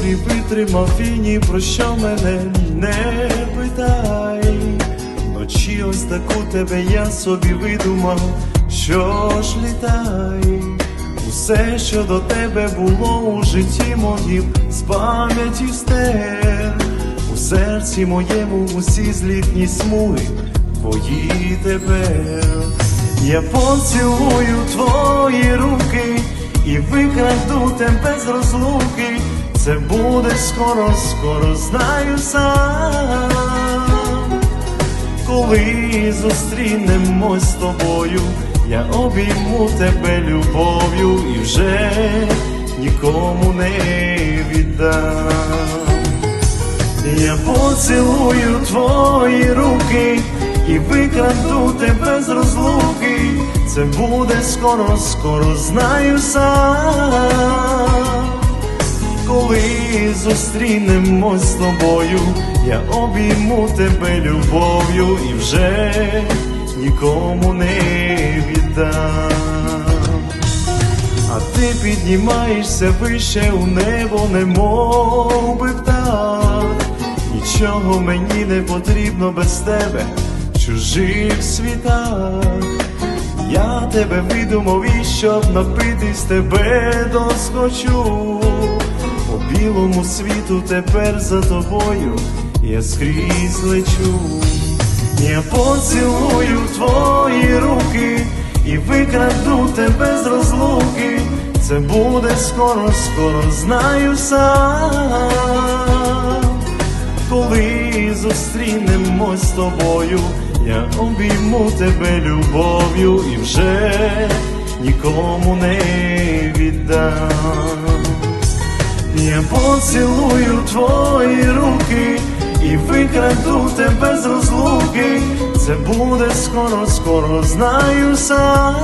витримав і ні про що мене не питай. Вночі ось таку тебе я собі видумав, що ж літай. Усе, що до тебе було у житті моїм, з пам'яті стер, у серці моєму усі злітні смуги, твої тепер. Я поцілую твої руки і викраду тебе з розлуки. Це буде скоро, скоро знаю сам. Коли зустрінемось з тобою, я обійму тебе любов'ю і вже нікому не віддам. Я поцілую твої руки і викраду тебе з розлуки. Це буде скоро, скоро знаю сам. Зустрінемось з тобою, я обійму тебе любов'ю і вже нікому не віддам. А ти піднімаєшся вище у небо, немов би птах. Нічого мені не потрібно без тебе в чужих світах. Я тебе видумав і щоб напитись тебе доскочу. По білому світу тепер за тобою я скрізь лечу. Я поцілую твої руки і викраду тебе з розлуки. Це буде скоро, скоро знаю сам. Коли зустрінемось з тобою, я обійму тебе любов'ю і вже нікому не віддам. Я поцілую твої руки і викраду тебе з розлуки. Це буде скоро, скоро знаю сам.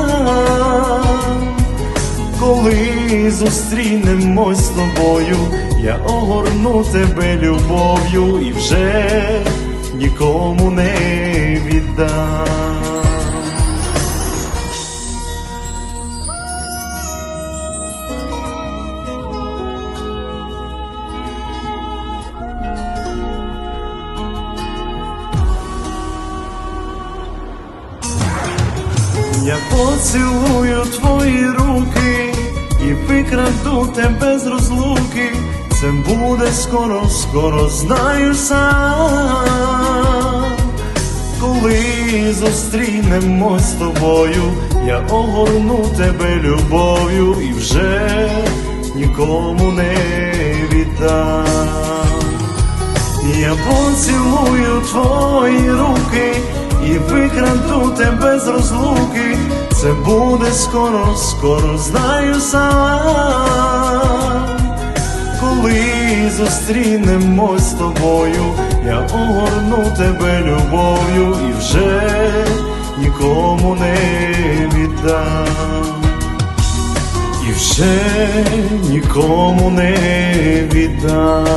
Коли зустрінемось з тобою, я огорну тебе любов'ю і вже нікому не віддам. Я поцілую твої руки і викраду тебе з розлуки. Це буде скоро, скоро знаю сам. Коли зустрінемось з тобою, я огорну тебе любов'ю і вже нікому не віддам. Я поцілую твої руки і викраду тебе з розлуки. Це буде скоро, скоро знаю сам. Коли зустрінемось з тобою, я огорну тебе любов'ю і вже нікому не віддам. І вже нікому не віддам.